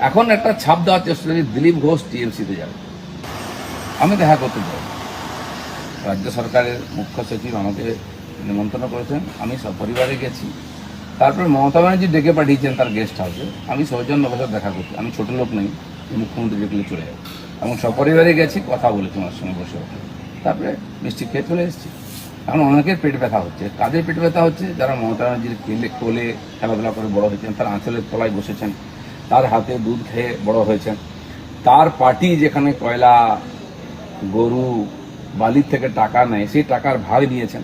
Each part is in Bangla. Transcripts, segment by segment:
এখন একটা ছাপ দেওয়ার চেষ্টা করছি দিলীপ ঘোষ টিএমসিতে যাবে। আমি দেখা করতে চাই রাজ্য সরকারের মুখ্য সচিব আমাকে নিমন্ত্রণ করেছেন, আমি সপরিবারে গেছি। তারপরে মমতা ব্যানার্জি ডেকে পাঠিয়েছেন তার গেস্ট হাউসে আমি সৌজন্য বছর দেখা করছি আমি ছোট লোক নেই মুখ্যমন্ত্রী দেখলে চলে যাব। এবং সপরিবারে গেছি, কথা বলেছি আমার সঙ্গে বসে। তারপরে মিষ্টি খেয়ে চলে এসেছি। এখন অনেকের পেট ব্যথা হচ্ছে। কাদের পেট ব্যথা হচ্ছে? যারা মমতা ব্যানার্জির কেলে কোলে খেলাধুলা করে বড় হয়েছেন, তারা আঁচলের তলায় বসেছেন। তার হাতে দুধ খেয়ে বড় হয়েছেন। তার পার্টি যেখানে কয়লা, গরু, বালির থেকে টাকা নেয়, সেই টাকার ভাগ নিয়েছেন।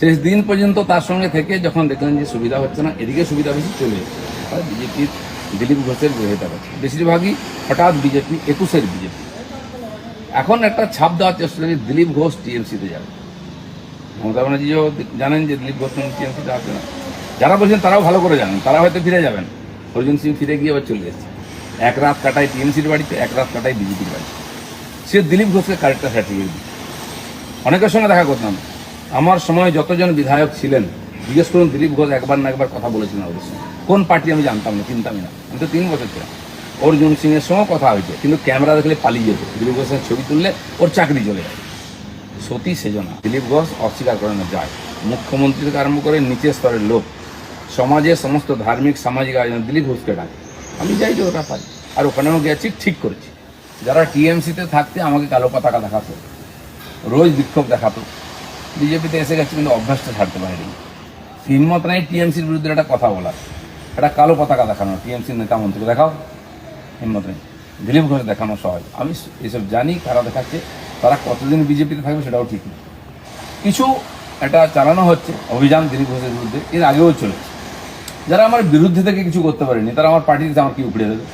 শেষ দিন পর্যন্ত তার সঙ্গে থেকে যখন দেখলেন যে সুবিধা হচ্ছে না, এদিকে সুবিধা বেশি চলে এসেছে। বিজেপির দিলীপ ঘোষের বিরোধিতা করছে। বেশিরভাগই হঠাৎ বিজেপি, একুশের বিজেপি। এখন একটা ছাপ দেওয়ার চেষ্টা করছে দিলীপ ঘোষ টিএমসিতে যাবে। মমতা ব্যানার্জিও জানেন যে দিলীপ ঘোষ টিএমসিতে আসবে না। যারা বলছেন তারাও ভালো করে জানেন, তারা হয়তো ফিরে যাবেন। অর্জুন সিং ফিরে গিয়ে আবার চলে এসেছে এক রাত কাটায় টিএমসির বাড়িতে, এক রাত কাটায় বিজেপির বাড়িতে। সে দিলীপ ঘোষকে কারেক্টটা সার্টিফিকেট দিচ্ছে। অনেকের সঙ্গে দেখা করতাম। আমার সময় যতজন বিধায়ক ছিলেন, জিজ্ঞেস করুন দিলীপ ঘোষ একবার না একবার কথা বলেছিলেন ওদের সঙ্গে। কোন পার্টি আমি জানতাম না, চিনতামই না। আমি তো তিন বছর ছিলাম। অর্জুন সিং এর সঙ্গে কথা হয়েছে, কিন্তু ক্যামেরা দেখলে পালিয়ে যেত। দিলীপ ঘোষের ছবি তুললে ওর চাকরি চলে যায়। সতী সেজনা। দিলীপ ঘোষ অস্বীকার করে না, যায়। মুখ্যমন্ত্রী থেকে আরম্ভ করে নিচের স্তরের লোক। সমাজের সমস্ত ধার্মিক সামাজিক আয়োজন দিলীপ ঘোষকে ডাকে। আমি যাই যে ওটা পাই আর ওখানেও গেছি, ঠিক করেছি। যারা টিএমসিতে থাকতে আমাকে কালো পতাকা দেখাতো, রোজ বিক্ষোভ দেখাতো, বিজেপিতে এসে গেছে কিন্তু অভ্যাসটা ছাড়তে পারেনি। হিম্মত নাই টিএমসির বিরুদ্ধে একটা কথা বলার। একটা কালো পতাকা দেখানো, টিএমসির নেতা মন্ত্রীকে দেখাও। হিম্মত নেই। দিলীপ ঘোষ দেখানো সহজ। আমি এসব জানি, কারা দেখাচ্ছে, তারা কতদিন বিজেপিতে থাকবে সেটাও ঠিক নেই কিছু একটা চালানো হচ্ছে, অভিযান দিলীপ ঘোষের বিরুদ্ধে, এর আগেও চলেছে। যারা আমার বিরুদ্ধে থেকে কিছু করতে পারেনি তারা আমার পার্টিতে আমার কি উপড়ে দেবে